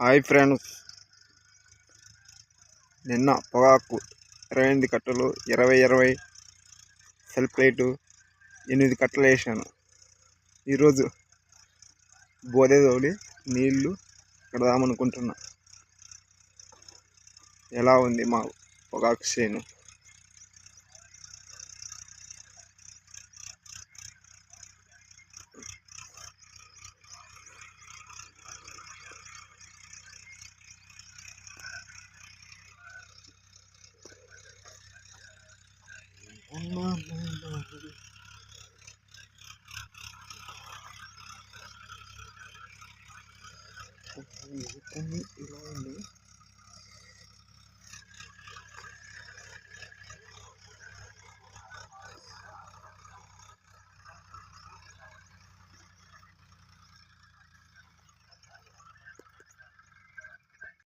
Hi friends. నిన్న పొగాకు ఇరవై ఎనిమిది కట్టలు ఇరవై ఇరవై సెల్ఫ్ ప్లేటు ఎనిమిది కట్టలు వేసాను. ఈరోజు బోదే తోడి నీళ్ళు కడదామనుకుంటున్నా. ఎలా ఉంది మా పొగాకు చేను? ఇలా ఉంది